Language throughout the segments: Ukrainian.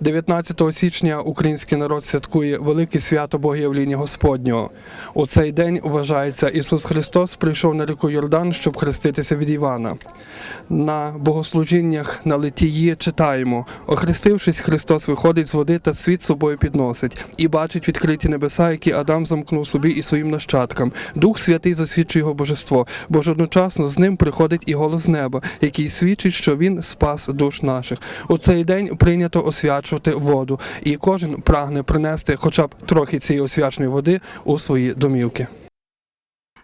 19 січня український народ святкує велике свято Богоявління Господнього. У цей день вважається Ісус Христос прийшов на ріку Йордан, щоб хреститися від Івана. На богослужіннях на литії читаємо: охрестившись, Христос виходить з води та світ собою підносить і бачить відкриті небеса, які Адам замкнув собі і своїм нащадкам. Дух Святий засвідчує його божество, бо ж одночасно з ним приходить і голос неба, який свідчить, що він спас душ наших. У цей день прийнято освячувати воду, і кожен прагне принести хоча б трохи цієї освяченої води у свої домівки.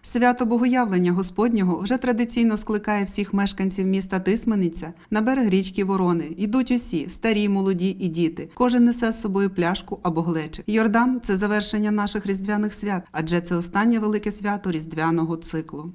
Свято Богоявлення Господнього вже традиційно скликає всіх мешканців міста Тисмениця на берег річки Ворони. Йдуть усі старі, молоді і діти. Кожен несе з собою пляшку або глечик. Йордан це завершення наших різдвяних свят, адже це останнє велике свято різдвяного циклу.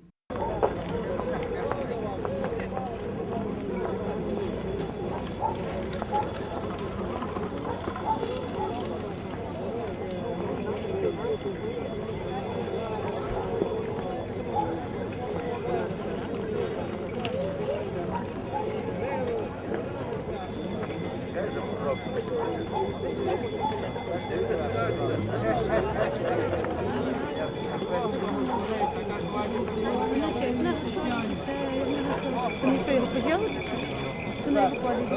Тому що його поділи? То не виходить.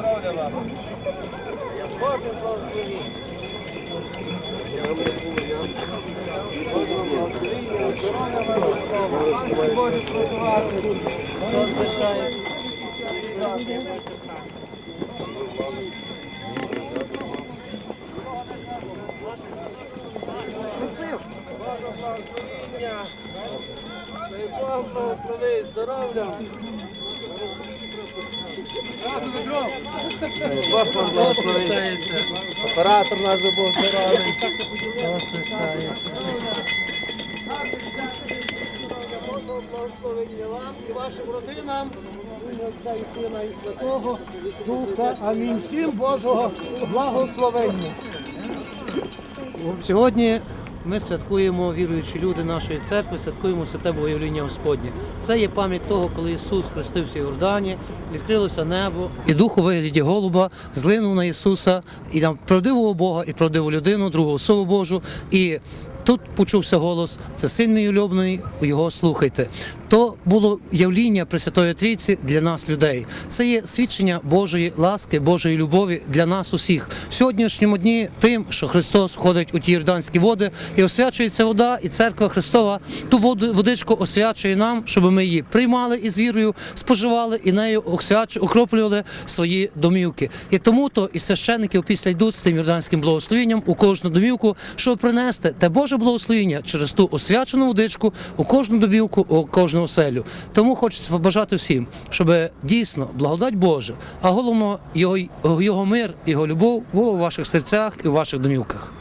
Бог благослови, здоров'я. Бог вам благословить. Оператор би був здоровий. Божого благословення вам і вашим родинам. Отця і і Святого Духа. Амінь. Всім Божого благословення. Сьогодні ми святкуємо віруючі люди нашої церкви, святкуємо святе Богоявління Господнє. Це є пам'ять того, коли Ісус хрестився в Йордані, відкрилося небо, і дух у вигляді голуба злинув на Ісуса і на правдивого Бога, і правдиву людину, другу особу Божу. І тут почувся голос: це син мій улюблений, його слухайте. То було явління Пресвятої Трійці для нас, людей. Це є свідчення Божої ласки, Божої любові для нас усіх. В сьогоднішньому дні тим, що Христос ходить у ті Йорданські води і освячується вода, і церква Христова ту воду водичку освячує нам, щоб ми її приймали і з вірою споживали, і нею окроплювали свої домівки. І тому то і священники після йдуть з тим йорданським благословенням у кожну домівку, щоб принести те Боже благословення через ту освячену водичку у кожну домівку, у кожну оселю. Тому хочеться побажати всім, щоб дійсно благодать Божа, а головно його, його мир, його любов було у ваших серцях і у ваших домівках.